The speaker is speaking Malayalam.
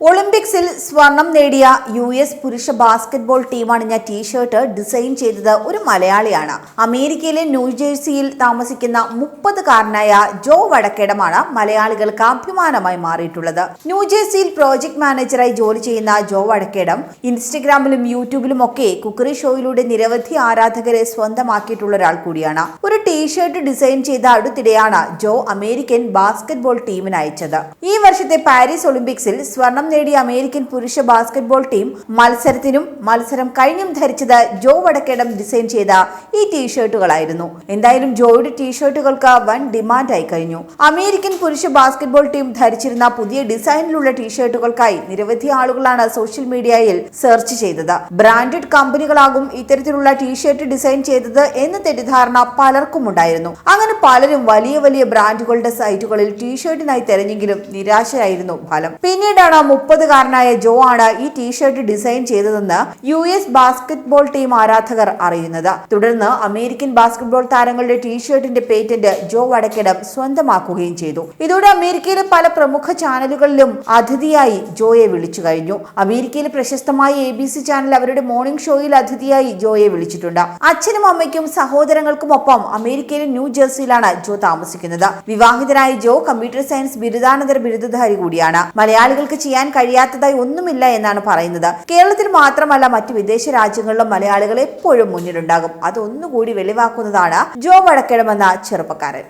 ഒളിച്ചു ഒളിമ്പിക്സിൽ സ്വർണം നേടിയ യു എസ് പുരുഷ ബാസ്കറ്റ്ബോൾ ടീം അണിഞ്ഞ ടീഷർട്ട് ഡിസൈൻ ചെയ്തത് ഒരു മലയാളിയാണ്. അമേരിക്കയിലെ ന്യൂജേഴ്സിയിൽ താമസിക്കുന്ന മുപ്പതുകാരനായ ജോ വടക്കേടമാണ് മലയാളികൾക്ക് അഭിമാനമായി മാറിയിട്ടുള്ളത്. ന്യൂജേഴ്സിയിൽ പ്രോജക്ട് മാനേജറായി ജോലി ചെയ്യുന്ന ജോ വടക്കേടം ഇൻസ്റ്റഗ്രാമിലും യൂട്യൂബിലും ഒക്കെ കുക്കറി ഷോയിലൂടെ നിരവധി ആരാധകരെ സ്വന്തമാക്കിയിട്ടുള്ള ഒരാൾ കൂടിയാണ്. ഒരു ടീഷർട്ട് ഡിസൈൻ ചെയ്ത അടുത്തിടെയാണ് ജോ അമേരിക്കൻ ബാസ്കറ്റ്ബോൾ ടീമിന് അയച്ചത്. ഈ വർഷത്തെ പാരീസ് ഒളിമ്പിക്സിൽ സ്വർണം നേടിയ അമേരിക്കൻ പുരുഷ ബാസ്കറ്റ്ബോൾ ടീം മത്സരത്തിനും മത്സരം കഴിഞ്ഞും ധരിച്ചത് ജോ വടക്കേടം ഡിസൈൻ ചെയ്ത ഈ ടീഷർട്ടുകളായിരുന്നു. എന്തായാലും ജോയുടെ ടീഷർട്ടുകൾക്ക് വൻ ഡിമാൻഡായി കഴിഞ്ഞു. അമേരിക്കൻ പുരുഷ ബാസ്കറ്റ്ബോൾ ടീം ധരിച്ചിരുന്ന പുതിയ ഡിസൈനിലുള്ള ടീഷർട്ടുകൾക്കായി നിരവധി ആളുകളാണ് സോഷ്യൽ മീഡിയയിൽ സെർച്ച് ചെയ്തത്. ബ്രാൻഡഡ് കമ്പനികളാകും ഇത്തരത്തിലുള്ള ടീഷർട്ട് ഡിസൈൻ ചെയ്തത് എന്ന തെറ്റിദ്ധാരണ പലർക്കും ഉണ്ടായിരുന്നു. അങ്ങനെ പലരും വലിയ വലിയ ബ്രാൻഡുകളുടെ സൈറ്റുകളിൽ ടീഷർട്ടിനായി തെരഞ്ഞെങ്കിലും നിരാശയായിരുന്നു ഫലം. പിന്നീടാണ് മുപ്പതുകാരനായ ജോ ആണ് ഈ ടീഷർട്ട് ഡിസൈൻ ചെയ്തതെന്ന് യു എസ് ബാസ്കറ്റ്ബോൾ ടീം ആരാധകർ അറിയുന്നത്. തുടർന്ന് അമേരിക്കൻ ബാസ്കറ്റ്ബോൾ താരങ്ങളുടെ ടീഷർട്ടിന്റെ പേറ്റന്റ് ജോ വടക്കിടം സ്വന്തമാക്കുകയും ചെയ്തു. ഇതോടെ അമേരിക്കയിലെ പല പ്രമുഖ ചാനലുകളിലും അതിഥിയായി ജോയെ വിളിച്ചു കഴിഞ്ഞു. അമേരിക്കയിലെ പ്രശസ്തമായ എ ബി സി ചാനൽ അവരുടെ മോർണിംഗ് ഷോയിൽ അതിഥിയായി ജോയെ വിളിച്ചിട്ടുണ്ട്. അച്ഛനും അമ്മയ്ക്കും സഹോദരങ്ങൾക്കും ഒപ്പം അമേരിക്കയിലെ ന്യൂ ജേഴ്സിയിലാണ് ജോ താമസിക്കുന്നത്. വിവാഹിതനായ ജോ കമ്പ്യൂട്ടർ സയൻസ് ബിരുദാനന്തര ബിരുദധാരി കൂടിയാണ്. മലയാളികൾക്ക് ചെയ്യാൻ കഴിയാത്തതായി ഒന്നുമില്ല എന്നാണ് പറയുന്നത്. കേരളത്തിൽ മാത്രമല്ല മറ്റു വിദേശ രാജ്യങ്ങളിലും മലയാളികൾ എപ്പോഴും മുന്നിലുണ്ടാകും. അതൊന്നുകൂടി വെളിവാക്കുന്നതാണ് ജോ വടക്കിഴമെന്ന ചെറുപ്പക്കാരൻ.